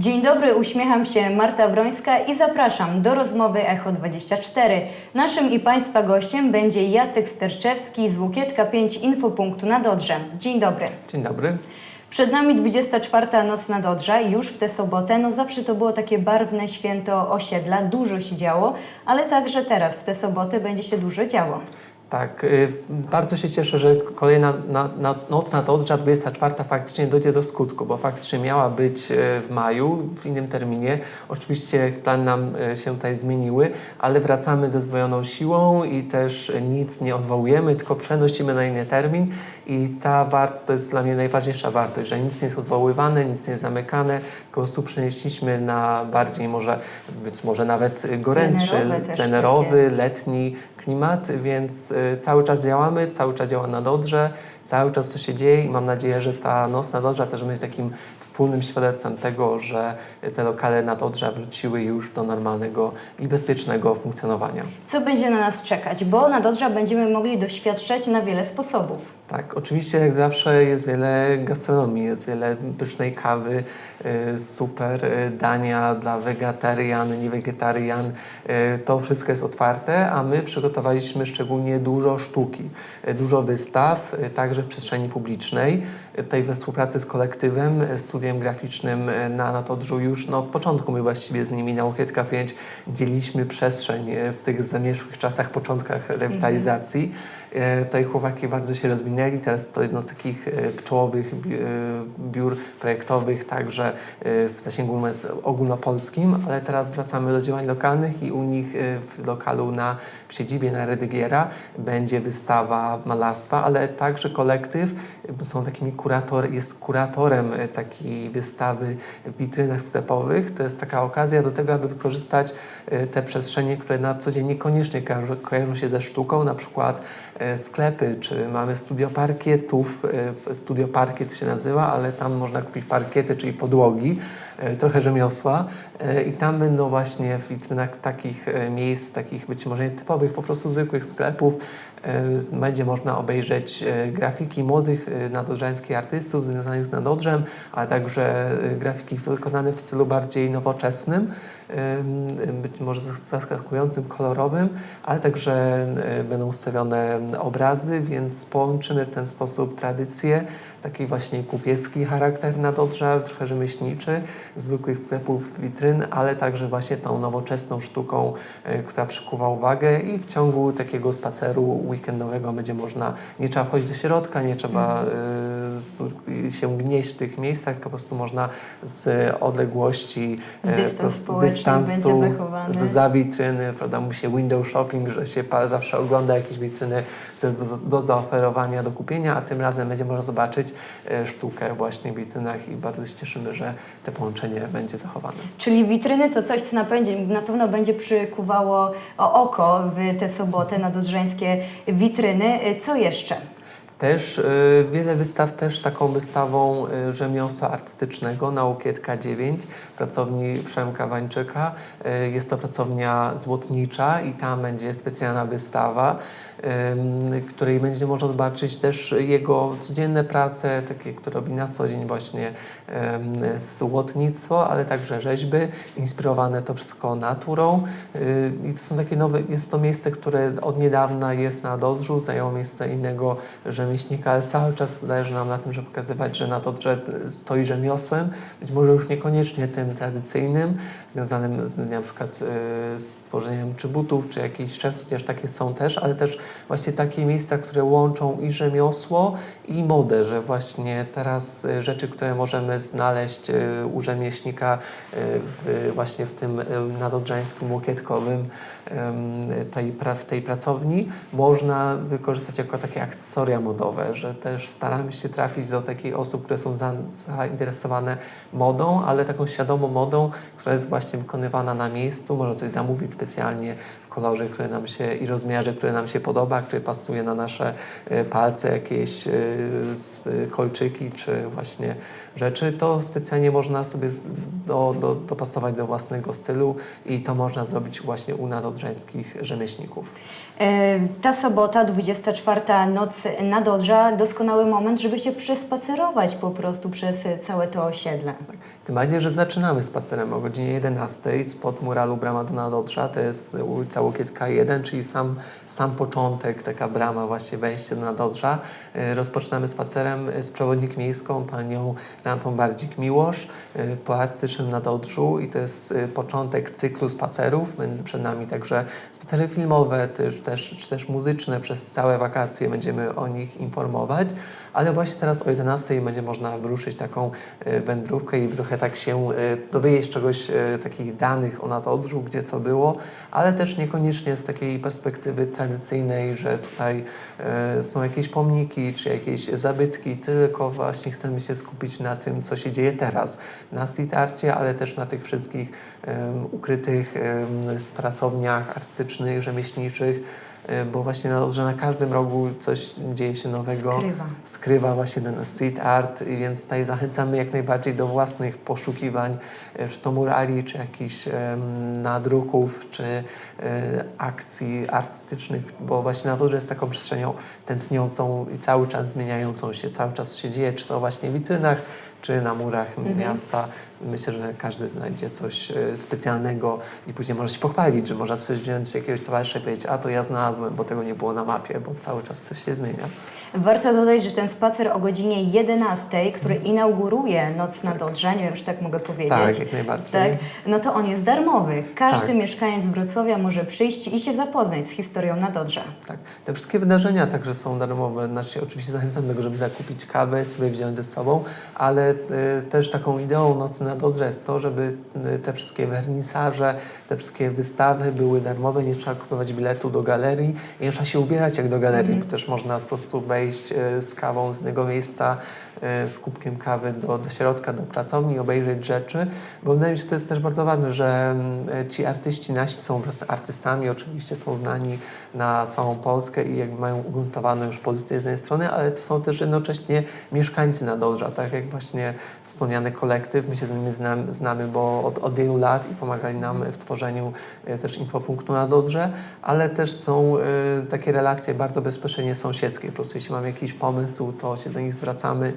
Dzień dobry, uśmiecham się Marta Wrońska i zapraszam do rozmowy Echo 24. Naszym i Państwa gościem będzie Jacek Sterczewski z Łukietka 5 Infopunktu nad Odrzem. Dzień dobry. Dzień dobry. Przed nami 24. Noc nad Odrza, już w tę sobotę. No zawsze to było takie barwne święto osiedla, dużo się działo, ale także teraz w tę sobotę będzie się dużo działo. Tak, y, bardzo się cieszę, że kolejna na, na, noc nad Odrza 24 faktycznie dojdzie do skutku, bo faktycznie miała być y, w maju, w innym terminie. Oczywiście plany nam y, się tutaj zmieniły, ale wracamy ze zdwojoną siłą i też nic nie odwołujemy, tylko przenosimy na inny termin i ta wartość to jest dla mnie najważniejsza wartość, że nic nie jest odwoływane, nic nie jest zamykane, po prostu przenieśliśmy na bardziej może, być może nawet gorętszy, plenerowy, letni klimat, więc y, cały czas działamy, cały czas działa na Dodrze, cały czas co się dzieje i mam nadzieję, że ta noc na Dodrza też będzie takim wspólnym świadectwem tego, że te lokale na Dodrze wróciły już do normalnego i bezpiecznego funkcjonowania. Co będzie na nas czekać? Bo nad Odrza będziemy mogli doświadczać na wiele sposobów. Tak, oczywiście jak zawsze jest wiele gastronomii, jest wiele pysznej kawy, y, super y, dania dla wegetarian, niewegetarian. Y, To wszystko jest otwarte, a my przygotowaliśmy szczególnie dużo sztuki, dużo wystaw, także w przestrzeni publicznej. Tutaj we współpracy z kolektywem, studiem graficznym na Natodrzu już no, od początku my właściwie z nimi na Łokietka 5 dzieliliśmy przestrzeń w tych zamierzchłych czasach, początkach rewitalizacji. E, Tutaj chłopaki bardzo się rozwinęli. Teraz to jedno z takich e, czołowych e, biur projektowych, także e, w zasięgu ogólnopolskim, ale teraz wracamy do działań lokalnych i u nich e, w lokalu na w siedzibie na Redygiera będzie wystawa malarstwa, ale także kolektyw e, są takimi kurator, jest kuratorem e, takiej wystawy w witrynach sklepowych. To jest taka okazja do tego, aby wykorzystać e, te przestrzenie, które na co dzień niekoniecznie kojarzą, się ze sztuką, na przykład e, sklepy, czy mamy studio parkietów, e, studio parkiet się nazywa, ale tam można kupić parkiety, czyli podłogi, e, trochę rzemiosła. e, i tam będą właśnie w witrynach takich e, miejsc, takich być może nietypowych, po prostu zwykłych sklepów, e, będzie można obejrzeć e, grafiki młodych e, nadodrzańskich artystów związanych z Nadodrzem, ale także e, grafiki wykonane w stylu bardziej nowoczesnym, być może zaskakującym, kolorowym, ale także e, będą ustawione obrazy, więc połączymy w ten sposób tradycję, taki właśnie kupiecki charakter Nadodrza, trochę rzemieślniczy, zwykłych sklepów, ale także właśnie tą nowoczesną sztuką, e, która przykuwa uwagę i w ciągu takiego spaceru weekendowego będzie można, nie trzeba wchodzić do środka, nie trzeba e, s- się gnieść w tych miejscach, tylko po prostu można z odległości e, Dystans zachowany. z za witryny, prawda, mówi się window shopping, że się zawsze ogląda jakieś witryny, co jest do, do zaoferowania, do kupienia, a tym razem będzie można zobaczyć e, sztukę właśnie w witrynach i bardzo się cieszymy, że to połączenie będzie zachowane. Czyli witryny to coś, co na, na pewno będzie przykuwało oko w tę sobotę na dodrzeńskie witryny. Co jeszcze? Też y, wiele wystaw, też taką wystawą y, rzemiosła artystycznego na Łokietka 9, pracowni Przemka Wańczyka. Y, jest to pracownia złotnicza i tam będzie specjalna wystawa, której będzie można zobaczyć też jego codzienne prace, takie, które robi na co dzień właśnie złotnictwo, ale także rzeźby, inspirowane to wszystko naturą. Y, I to są takie nowe, jest to miejsce, które od niedawna jest na Dodrzu, zajęło miejsce innego rzemieślnika, ale cały czas zależy nam na tym, żeby pokazywać, że na Dodrze stoi rzemiosłem, być może już niekoniecznie tym tradycyjnym, związanym z na przykład y, z tworzeniem czy butów, czy jakichś szewców, chociaż takie są też, ale też właśnie takie miejsca, które łączą i rzemiosło, i modę, że właśnie teraz y, rzeczy, które możemy znaleźć y, u rzemieślnika właśnie w tym nadodrzańskim łokietkowym tej, tej pracowni, można wykorzystać jako takie akcesoria modowe, że też staramy się trafić do takich osób, które są za, zainteresowane modą, ale taką świadomą modą, która jest właśnie wykonywana na miejscu, można coś zamówić specjalnie w kolorze, który nam się i rozmiarze, który nam się podoba, który pasuje na nasze e, palce, jakieś e, e, kolczyki, czy właśnie rzeczy, to specjalnie można sobie do, do, dopasować do własnego stylu i to można zrobić właśnie u nadodrzańskich rzemieślników. E, Ta sobota, 24 noc nadodrza, doskonały moment, żeby się przespacerować po prostu przez całe to osiedle. Tym bardziej, że zaczynamy spacerem o godzinie 11 spod muralu Brama do Nadodrza. To jest ulica Łokietka 1, czyli sam, sam początek, taka brama, właśnie wejście do Nadodrza. E, Rozpoczynamy spacerem z przewodnik miejską, panią Renatą Bardzik-Miłosz e, po artystycznym Nadodrzu i to jest e, początek cyklu spacerów. Będzie przed nami także spacery filmowe, też, też, czy też muzyczne. Przez całe wakacje będziemy o nich informować. Ale właśnie teraz o 11 będzie można wyruszyć taką e, wędrówkę i trochę tak się e, dowiedzieć czegoś, e, takich danych o Nadodrzu, gdzie co było, ale też niekoniecznie z takiej perspektywy tradycyjnej, że tutaj są jakieś pomniki czy jakieś zabytki, tylko właśnie chcemy się skupić na tym, co się dzieje teraz, na street arcie, ale też na tych wszystkich ukrytych pracowniach artystycznych, rzemieślniczych, bo właśnie na, że na każdym rogu coś dzieje się nowego Skrywa. skrywa właśnie ten street art, więc tutaj zachęcamy jak najbardziej do własnych poszukiwań, e, czy to murali, czy jakichś nadruków, czy e, akcji artystycznych, bo właśnie Nadodrze jest taką przestrzenią tętniącą i cały czas zmieniającą się, cały czas się dzieje, czy to właśnie w witrynach, czy na murach miasta. Myślę, że każdy znajdzie coś e, specjalnego i później może się pochwalić, że można coś wziąć jakiegoś towarzysza i powiedzieć, a to ja znalazłem, bo tego nie było na mapie, bo cały czas coś się zmienia. Warto dodać, że ten spacer o godzinie 11, który inauguruje Noc Nadodrza, nie wiem, czy tak mogę powiedzieć. Tak, jak najbardziej. Tak, no to on jest darmowy. Każdy Tak. mieszkaniec Wrocławia może przyjść i się zapoznać z historią Nadodrza. Tak. Te wszystkie wydarzenia także są darmowe. Znaczy, oczywiście zachęcam do tego, żeby zakupić kawę, sobie wziąć ze sobą, ale też taką ideą Nocy na Dodrze jest to, żeby y, te wszystkie wernisaże, te wszystkie wystawy były darmowe, nie trzeba kupować biletu do galerii i nie trzeba się ubierać jak do galerii, bo też można po prostu wejść y, z kawą z innego miejsca, y, z kubkiem kawy do, do środka, do pracowni, obejrzeć rzeczy, bo wydaje mi się, że to jest też bardzo ważne, że mm, ci artyści nasi są po prostu artystami, oczywiście są znani na całą Polskę i jakby mają ugruntowaną już pozycję z jednej strony, ale to są też jednocześnie mieszkańcy Nadodrza, tak jak właśnie wspomniany kolektyw, my się z nimi znamy, znamy bo od, od wielu lat i pomagali nam w tworzeniu e, też infopunktu na Dodrze, ale też są e, takie relacje bardzo bezpośrednie sąsiedzkie, po prostu jeśli mamy jakiś pomysł, to się do nich zwracamy, e,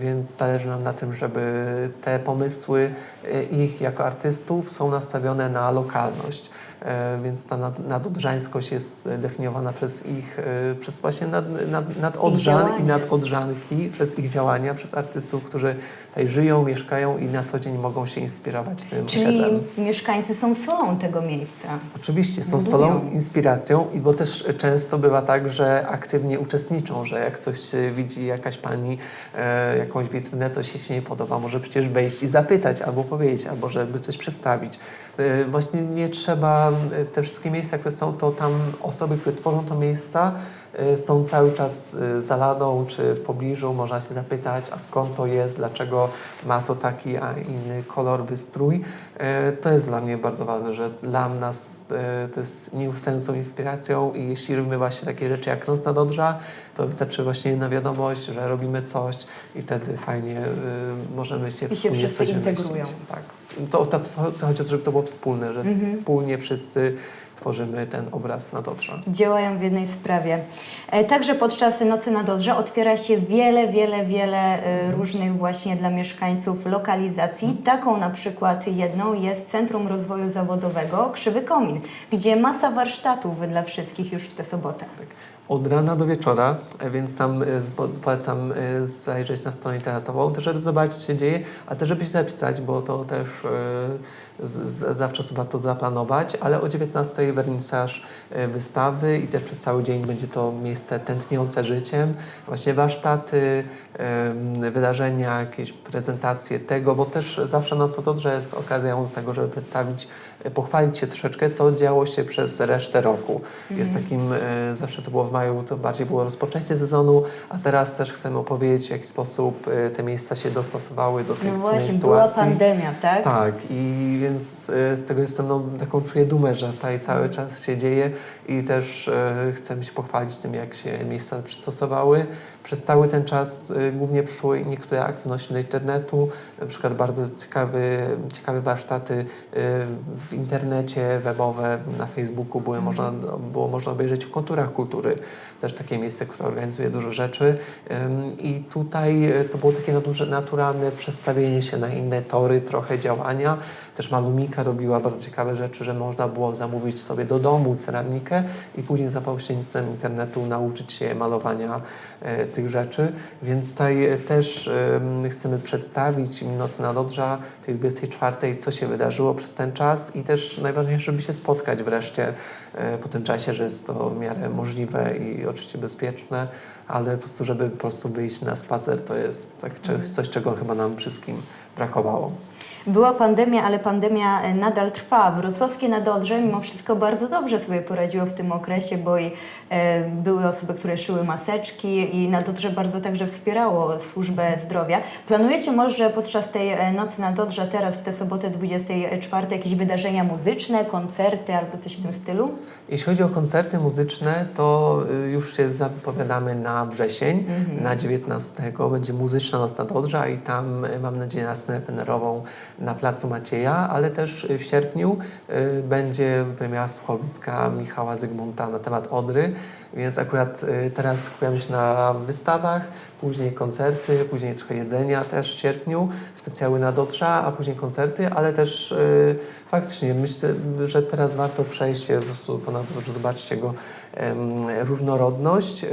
więc zależy nam na tym, żeby te pomysły e, ich jako artystów są nastawione na lokalność. E, Więc ta nad, nadodrzańskość jest e, definiowana przez ich, e, przez właśnie nad, nad, nadodrzan i nadodrzanki, przez ich działania, przez artystów, którzy tutaj żyją, mieszkają i na co dzień mogą się inspirować tym Czyli osiedlem. mieszkańcy są solą tego miejsca. Oczywiście są solą, inspiracją, i bo też często bywa tak, że aktywnie uczestniczą, że jak coś widzi jakaś pani, e, jakąś witrynę, coś się nie podoba, może przecież wejść i zapytać, albo powiedzieć, albo żeby coś przedstawić. E, właśnie nie trzeba, e, te wszystkie miejsca, które są, to tam osoby, które tworzą to miejsca, są cały czas e, za ladą czy w pobliżu, można się zapytać, a skąd to jest, dlaczego ma to taki, a inny kolor, wystrój. E, To jest dla mnie bardzo ważne, że dla nas to jest nieustającą inspiracją i jeśli robimy właśnie takie rzeczy jak Noc na Dodrza, to wystarczy właśnie jedna wiadomość, że robimy coś i wtedy fajnie możemy się I się wszyscy integrują. Tak. To, to, to chodzi o to, żeby to było wspólne, że Mhm. wspólnie wszyscy tworzymy ten obraz na Dodrza. działają w jednej sprawie. E, Także podczas Nocy na Dodrze otwiera się wiele, wiele, wiele e, różnych właśnie dla mieszkańców lokalizacji. Taką na przykład jedną jest Centrum Rozwoju Zawodowego Krzywy Komin, gdzie masa warsztatów dla wszystkich już w tę sobotę. Tak. Od rana do wieczora, e, więc tam po- polecam zajrzeć na stronę internetową, też żeby zobaczyć, co się dzieje, a też żeby się zapisać, bo to też z, z, zawsze warto zaplanować, ale o 19 wernisaż e, wystawy i też przez cały dzień będzie to miejsce tętniące życiem, właśnie warsztaty, wydarzenia, jakieś prezentacje tego, bo też zawsze Noc o Dodrze jest okazją do tego, żeby przedstawić, e, pochwalić się troszeczkę, co działo się przez resztę roku. Jest takim, e, zawsze to było w maju to bardziej było rozpoczęcie sezonu, a teraz też chcemy opowiedzieć, w jaki sposób te miejsca się dostosowały do tych No właśnie, była sytuacji. pandemia, tak? Tak, i więc e, z tego jestem no, taką czuję dumę, że tutaj cały czas się dzieje i też e, chcemy się pochwalić tym, jak się miejsca przystosowały. Przez cały ten czas e, głównie przyszły niektóre aktywności do internetu, na przykład bardzo ciekawy, ciekawe warsztaty w internecie, webowe, na Facebooku były można, było można obejrzeć w konturach kultury. Też takie miejsce, które organizuje dużo rzeczy. I tutaj e, to było takie naturalne przestawienie się na inne tory, trochę działania. Też Malumika robiła bardzo ciekawe rzeczy, że można było zamówić sobie do domu ceramikę i później za pośrednictwem internetu nauczyć się malowania e, tych rzeczy. Więc tutaj e, też em, chcemy przedstawić Noc na Dodrza, tej 24, co się wydarzyło przez ten czas i też najważniejsze, żeby się spotkać wreszcie po tym czasie, że jest to w miarę możliwe i oczywiście bezpieczne, ale po prostu, żeby po prostu wyjść na spacer, to jest tak coś, coś czego chyba nam wszystkim brakowało. Była pandemia, ale pandemia e, nadal trwa. Wrocławskie Nadodrze mimo wszystko bardzo dobrze sobie poradziło w tym okresie, bo i, e, były osoby, które szyły maseczki i Nadodrze bardzo także wspierało służbę zdrowia. Planujecie może podczas tej e, Nocy Nadodrza teraz w tę sobotę 24 jakieś wydarzenia muzyczne, koncerty albo coś w tym stylu? Jeśli chodzi o koncerty muzyczne, to y, już się zapowiadamy na wrzesień, na 19 będzie muzyczna Noc na Dodrza i tam y, mam nadzieję na scenę plenerową na Placu Macieja, ale też y, w sierpniu y, będzie premiera słuchowiska Michała Zygmunta na temat Odry, więc akurat y, teraz skupiamy się na wystawach, później koncerty, później trochę jedzenia też w sierpniu, specjały na Dotrza, a później koncerty, ale też faktycznie myślę, że teraz warto przejść po prostu ponad to, że zobaczcie go różnorodność.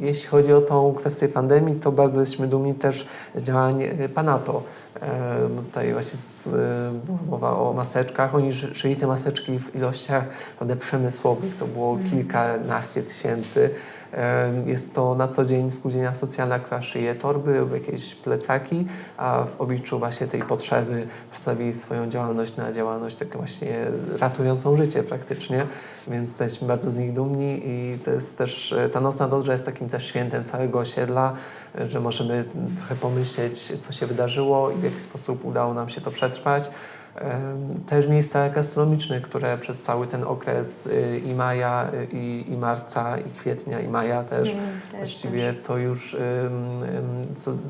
Jeśli chodzi o tą kwestię pandemii, to bardzo jesteśmy dumni też z działań Panato. Tutaj właśnie y, była mowa o maseczkach. Oni szy- szyli te maseczki w ilościach naprawdę przemysłowych. To było kilkanaście tysięcy. E, Jest to na co dzień spółdzielnia socjalna, która szyje torby lub jakieś plecaki, a w obliczu właśnie tej potrzeby przestawili swoją działalność na działalność taką właśnie ratującą życie praktycznie, więc jesteśmy bardzo z nich dumni i to jest też, e, ta Nocna Dodrza jest takim też świętem całego osiedla, e, że możemy trochę pomyśleć, co się wydarzyło i w jaki sposób udało nam się to przetrwać. Też miejsca gastronomiczne, które przez cały ten okres y, i maja, y, i, i marca, i kwietnia, i maja też. Mm, też, właściwie to już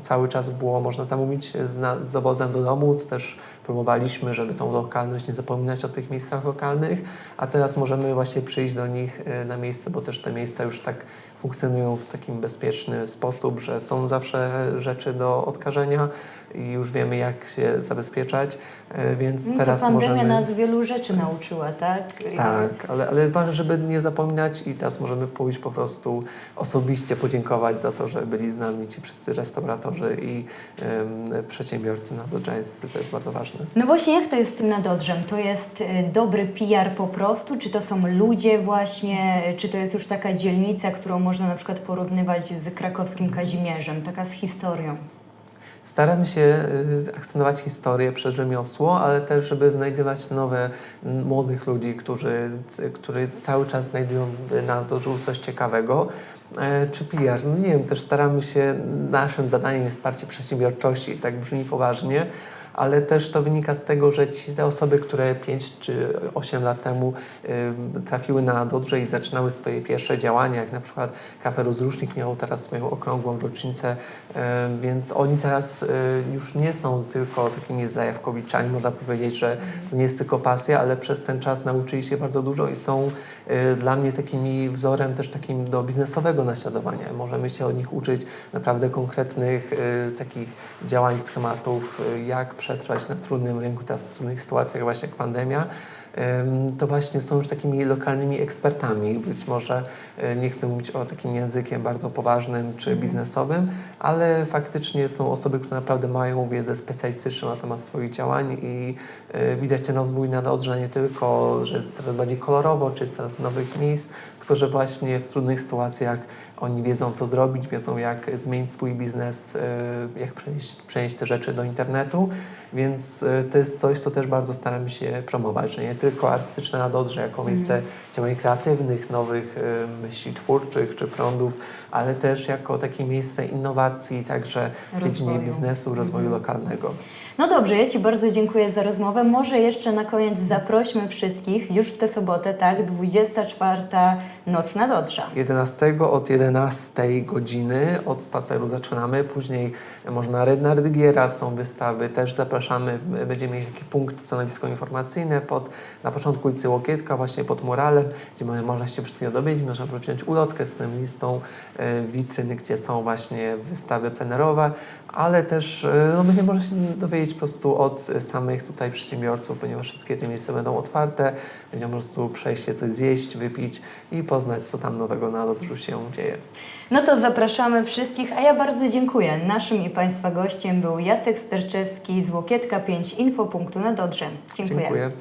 cały czas było można zamówić z, z dowozem do domu. co Też próbowaliśmy, żeby tą lokalność nie zapominać o tych miejscach lokalnych, a teraz możemy właśnie przyjść do nich y, na miejsce, bo też te miejsca już tak funkcjonują w takim bezpieczny sposób, że są zawsze rzeczy do odkażenia i już wiemy, jak się zabezpieczać, y, więc No, teraz ta pandemia możemy... nas wielu rzeczy nauczyła, tak? Tak, ale, ale jest ważne, żeby nie zapominać i teraz możemy pójść po prostu osobiście podziękować za to, że byli z nami ci wszyscy restauratorzy i em, przedsiębiorcy nadodrzańscy. To jest bardzo ważne. No właśnie, jak to jest z tym nadodrzem? To jest y, dobry PR po prostu? Czy to są ludzie właśnie? Czy to jest już taka dzielnica, którą można na przykład porównywać z krakowskim Kazimierzem, taka z historią? Staramy się y, akcentować historię przez rzemiosło, ale też, żeby znajdywać nowe młodych ludzi, którzy, którzy cały czas znajdują na dodżu coś ciekawego. E, Czy PR? No nie wiem, też staramy się, naszym zadaniem jest wsparcie przedsiębiorczości, tak brzmi poważnie, ale też to wynika z tego, że ci, te osoby, które 5 czy 8 lat temu y, trafiły na Dodrze i zaczynały swoje pierwsze działania, jak na przykład KP Rozrusznik miał teraz swoją okrągłą rocznicę, y, więc oni teraz y, już nie są tylko takimi zajawkowiczami, można powiedzieć, że to nie jest tylko pasja, ale przez ten czas nauczyli się bardzo dużo i są y, dla mnie takimi wzorem też takim do biznesowego naśladowania. Możemy się od nich uczyć naprawdę konkretnych y, takich działań, schematów, y, jak przetrwać na trudnym rynku, teraz w trudnych sytuacjach właśnie jak pandemia. To właśnie są już takimi lokalnymi ekspertami. Być może y, nie chcę mówić o takim językiem bardzo poważnym czy biznesowym, ale faktycznie są osoby, które naprawdę mają wiedzę specjalistyczną na temat swoich działań i y, widać ten rozwój na Odrze nie tylko, że jest coraz bardziej kolorowo, czy jest coraz nowych miejsc, tylko że właśnie w trudnych sytuacjach oni wiedzą, co zrobić, wiedzą, jak zmienić swój biznes, y, jak przenieść, przenieść te rzeczy do internetu, więc y, to jest coś, co też bardzo staramy się promować, że nie tylko artystyczne na Dodrze jako miejsce działań kreatywnych, nowych y, myśli twórczych czy prądów, ale też jako takie miejsce innowacji, także w dziedzinie biznesu, rozwoju lokalnego. No dobrze, ja Ci bardzo dziękuję za rozmowę. Może jeszcze na koniec zaprośmy wszystkich już w tę sobotę, tak? 24. Noc na Dodrza. 11 od 11 godziny od spaceru zaczynamy, później można na Rydigiera są wystawy, też zapraszamy, będziemy mieli taki punkt, stanowisko informacyjne pod, na początku ulicy Łokietka, właśnie pod muralem, gdzie mo- można się wszystkiego dowiedzieć, można wziąć ulotkę z tym listą e, witryny, gdzie są właśnie wystawy plenerowe, ale też e, no, będzie można się dowiedzieć po prostu od samych tutaj przedsiębiorców, ponieważ wszystkie te miejsca będą otwarte, będzie po prostu przejść się coś zjeść, wypić i poznać, co tam nowego na Dodrzu się dzieje. No to zapraszamy wszystkich, a ja bardzo dziękuję. Naszym i Państwa gościem był Jacek Sterczewski z Łokietka 5 Infopunktu na Dodrze. Dziękuję. Dziękuję.